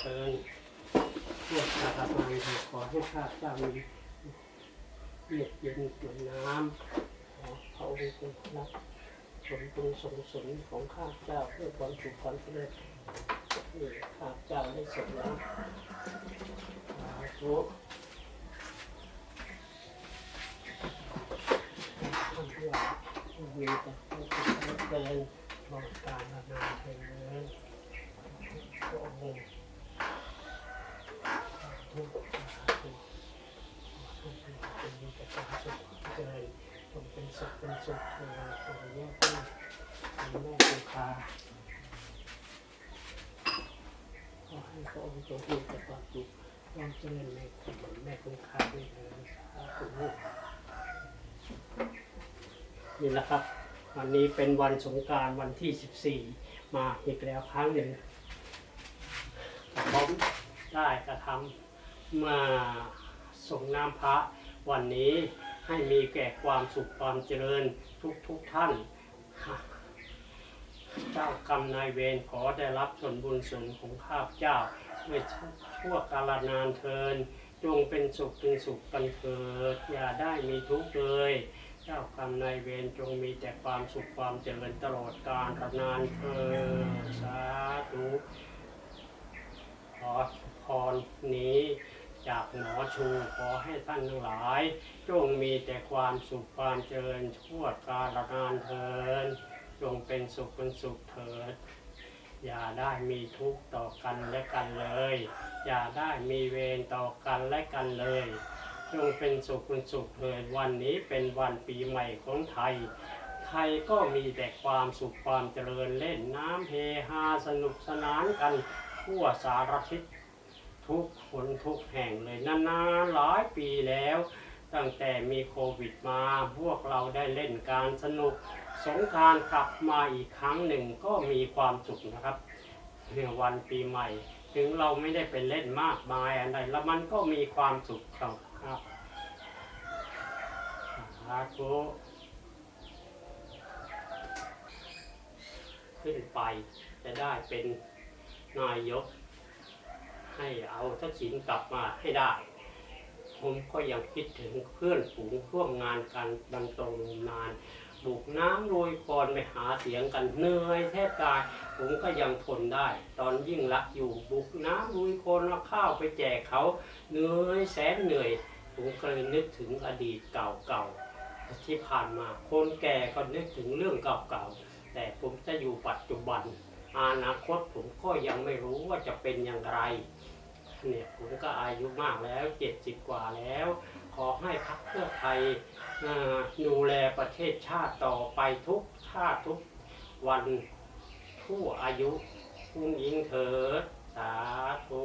เจริญพวกข้าพเจ้าขอให้ข้าเจ้ามีเลือดเย็นเหมือนน้ำขอพระองค์จงรับผลบุญสงสนของข้าเจ้าเพื่อความสุขความเจริญข้าเจ้าได้สมแล้วสาธุท่านทั้งหลามีแต่ผู้ที่เดินบริการนานๆเถิดพระองค์ ทุกข์ทุกข์ทุกข์เป็นมีแต่ความสุขเจริญจงเป็น สุขเป็นสุขเจริญจงแยกเป็นแม่คงคาขอให้พระองค์จงมีแต่ความสุขความเจริญในคุณเหมือนแม่คงคาด้วยเถิดสาธุนี่แหละครับ วันนี้เป็นวันสงการวันที่ 14 มาอีกแล้วครั้งหนึ่งผมได้กระทำมาส่งน้ำพระวันนี้ ให้มีแก่ความสุขความเจริญทุกทุกท่าน เจ้ากรรมนายเวรขอได้รับส่วนบุญส่วนของข้าพเจ้าด้วยชั่วกาลนานเทิน จงเป็นสุขเป็นสุขกันเถิด อย่าได้มีทุกข์เลย เจ้ากรรมนายเวรจงมีแต่ความสุขความเจริญตลอดกาลนานเทินสาธุขอพรนี้ จากหมอชูขอให้ท่านทั้งหลาย จงมีแต่ความสุขความเจริญชั่วกาลนานเทินจงเป็นสุขเป็นสุขเถิด อย่าได้มีทุกข์ต่อกันและกันเลย อย่าได้มีเวรต่อกันและกันเลย จงเป็นสุขเป็นสุขเถิดวันนี้เป็นวันปีใหม่ของไทยไทยก็มีแต่ความสุขความเจริญเล่นน้ำเฮฮาสนุกสนานกันทั่วสารทิศทุกคนทุกแห่งเลยนานๆหลายปีแล้ว ตั้งแต่มีโควิดมาพวกเราได้เล่นการสนุก สงการกลับมาอีกครั้งหนึ่งก็มีความสุขนะครับในวันปีใหม่ ถึงเราไม่ได้ไปเล่นมากมายอะไรแล้วมันก็มีความสุขครับสาธุขึ้นไปจะได้เป็นนายก ให้เอาทักษิณกลับมาให้ได้ ผมก็ยังคิดถึงเพื่อนฝูงร่วมงานกันบันตรงนานบุกน้ำโรยกรไปหาเสียงกันเหนื่อยแทบตายผมก็ยังทนได้ ตอนยิ่งรักอยู่บุกน้ำลุยโคลนเอาข้าวไปแจกเขาเหนื่อยแสนเหนื่อย ผมก็เลยนึกถึงอดีตเก่าๆที่ผ่านมาคนแก่ก็นึกถึงเรื่องเก่าๆแต่ผมจะอยู่ปัจจุบัน อนาคตผมก็ยังไม่รู้ว่าจะเป็นอย่างไรเนี่ยผมก็อายุมากแล้วเจ็ดสิบกว่าแล้ว ขอให้พรรคเพื่อไทยดูแลประเทศชาติต่อไปทุกชาติทุกวันทั่วอายุคุณยิงเถิดสาธุ